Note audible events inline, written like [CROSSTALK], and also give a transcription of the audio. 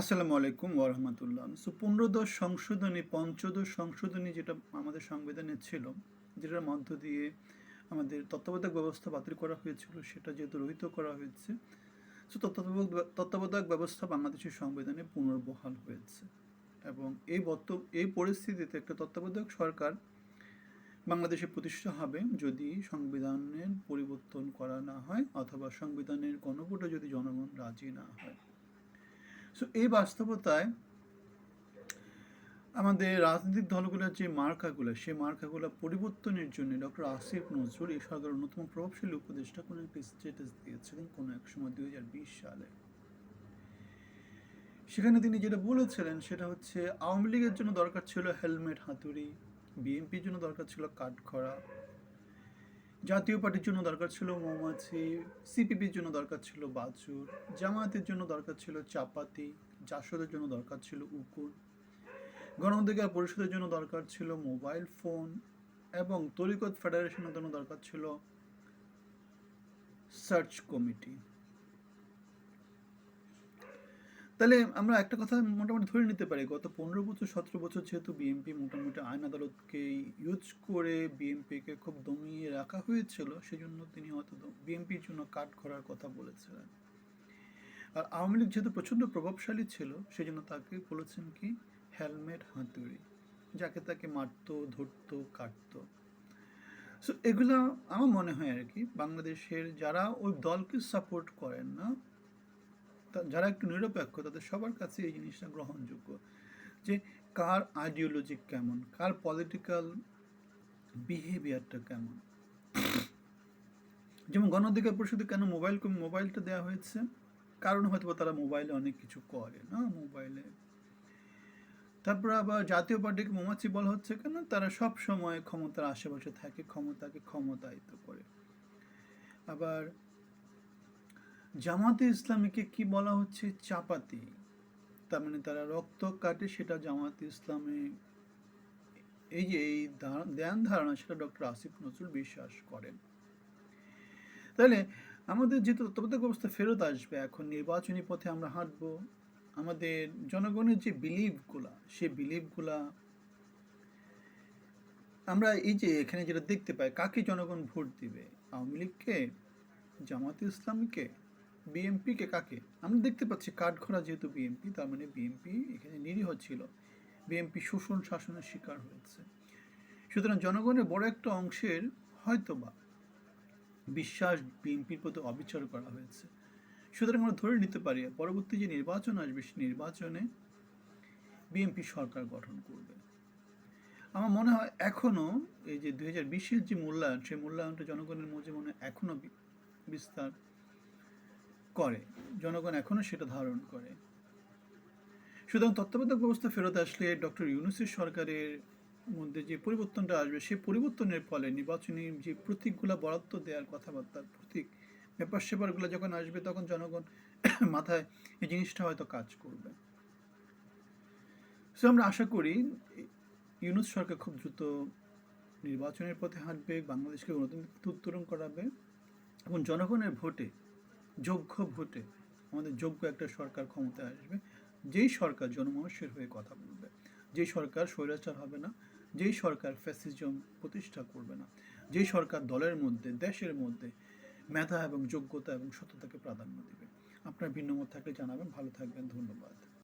আসসালামু আলাইকুম ওরহমতুল্লাহ সো পনেরোদশ সংশোধনী, পঞ্চদশ সংশোধনী যেটা আমাদের সংবিধানে ছিল, যেটার মধ্য দিয়ে আমাদের তত্ত্বাবধায়ক ব্যবস্থা বাতিল করা হয়েছিল, সেটা যেহেতু রহিত করা হয়েছে, সো তত্ত্বাবধায়ক তত্ত্বাবধায়ক ব্যবস্থা বাংলাদেশের সংবিধানে পুনর্বহাল হয়েছে। এবং এই বর্ত, এই পরিস্থিতিতে একটা তত্ত্বাবধায়ক সরকার বাংলাদেশে প্রতিষ্ঠা হবে যদি সংবিধানের পরিবর্তন করা না হয়, অথবা সংবিধানের গণভোটে যদি জনগণ রাজি না হয়। সো এই বাস্তবতায় আমাদের রাজনৈতিক দলগুলোর যে মার্কাগুলো, সেই মার্কাগুলো পরিবর্তনের জন্য ডক্টর আসিফ নজরুল এই সরকারের অন্যতম প্রভাবশালী উপদেষ্টা কোনো একটা স্টেটাস দিয়েছিলেন কোনো এক সময় দুই হাজার বিশ সালে। সেখানে তিনি যেটা বলেছিলেন সেটা হচ্ছে, আওয়ামী লীগের জন্য দরকার ছিল হেলমেট, হাতুড়ি, বিএনপির জন্য দরকার ছিল কাঠখড়া জাতীয় পার্টির জন্য দরকার ছিল মৌমাছি সিপিপির জন্য দরকার ছিল বাছুর জামায়াতের জন্য দরকার ছিল চাপাতি, জাসদের জন্য দরকার ছিল উকুর গণ অধিকার পরিষদের জন্য দরকার ছিল মোবাইল ফোন এবং তরিকত ফেডারেশনের জন্য দরকার ছিল সার্চ কমিটি। তাহলে আমরা একটা কথা মোটামুটি ধরে নিতে পারি, গত পনেরো বছর, সতেরো বছর যেহেতু বিএনপি মোটামুটি আইন আদালতকে ইউজ করে বিএনপিকে খুব দমিয়ে রাখা হয়েছিল, সেজন্য তিনি হয়তো বিএনপির জন্য কাট করার কথা বলেছিলেন। আর আওয়ামী লীগ যেহেতু প্রচণ্ড প্রভাবশালী ছিল, সেজন্য তাকে বলেছেন কি, হেলমেট হাতুড়ি যাকে তাকে মারতো, ধরতো, কাটতো। সো এগুলো আমার মনে হয় আর কি, বাংলাদেশের যারা ওই দলকে সাপোর্ট করেন না যারা একটু নিরপেক্ষ, তাদের সবার কাছে এই জিনিসটা গ্রহণযোগ্য যে কার আইডিওলজি কেমন, কার পলিটিক্যাল বিহেভিয়ারটা কেমন। যেমন গণ অধিকার পরিষদে কেন মোবাইল মোবাইলটা দেওয়া হয়েছে? কারণ হয়তো তারা মোবাইলে অনেক কিছু করে, না? মোবাইলে তারপরে আবার জাতীয় পার্টিকে মৌমাছি বলা হচ্ছে কেন? তারা সব সময় ক্ষমতার আশেপাশে থাকে, ক্ষমতাকে ক্ষমতায়িত করে। আবার জামাতে ইসলামীকে কি বলা হচ্ছে? চাপাতি। তার মানে তারা রক্ত কাটে, সেটা জামাতে ইসলামে এই যে এই ধ্যান ধারণা, সেটা ডক্টর আসিফ নজরুল বিশ্বাস করেন। তাহলে আমাদের যে তত্ত্বাবধায়ক ব্যবস্থা ফেরত আসবে এখন, নির্বাচনী পথে আমরা হাঁটবো। আমাদের জনগণের যে বিলিভগুলা সে বিলিভগুলা আমরা এই যে এখানে যেটা দেখতে পাই, কাকে জনগণ ভোট দিবে? আওয়ামী লীগকে? জামাতে ইসলামীকে? বিএমপিকে কাকে? আমরা দেখতে পাচ্ছি কাঠখড়া যেহেতু বিএমপি তার মানে বিএমপি এখানে নিরীহ ছিল। বিএমপি শোষণ শাসনের শিকার হয়েছে। সুতরাং জনগণের বড় একটা অংশের হয়তোবা বিশ্বাস বিএনপির প্রতি অবিচার করা হয়েছে। সুতরাং আমরা ধরে নিতে পারি, পরবর্তী যে নির্বাচন আসবে সেই নির্বাচনে বিএনপি সরকার গঠন করবে। আমার মনে হয় এখনও এই যে দুই হাজার বিশের যে মূল্যায়ন, সেই মূল্যায়নটা জনগণের মধ্যে মনে এখনও বিস্তার। করে। জনগণ এখনও সেটা ধারণ করে। সুতরাং তত্ত্বাবধায়ক ব্যবস্থা ফেরত আসলে ডক্টর ইউনুসের সরকারের মধ্যে যে পরিবর্তনটা আসবে সেই পরিবর্তনের ফলে নির্বাচনী যে প্রতীকগুলো বরাদ্দ দেওয়ার কথাবার্তার প্রতীক, ব্যাপার সেপারগুলো যখন আসবে, তখন জনগণ [COUGHS] মাথায় এই জিনিসটা হয়তো কাজ করবে। সো আমরা আশা করি ইউনুস সরকার খুব দ্রুত নির্বাচনের পথে হাঁটবে, বাংলাদেশকে নতুন উত্তরণ করাবে এবং জনগণের ভোটে যোগ্য ভোটে আমাদের যোগ্য একটা সরকার ক্ষমতায় আসবে, যেই সরকার জনমানুষের হয়ে কথা বলবে, যেই সরকার স্বৈরাচার হবে না, যেই সরকার ফ্যাসিজম প্রতিষ্ঠা করবে না, যেই সরকার দলের মধ্যে, দেশের মধ্যে মেধা এবং যোগ্যতা এবং সততাকে প্রাধান্য দেবে। আপনার ভিন্নমত থাকলে জানাবেন। ভালো থাকবেন। ধন্যবাদ।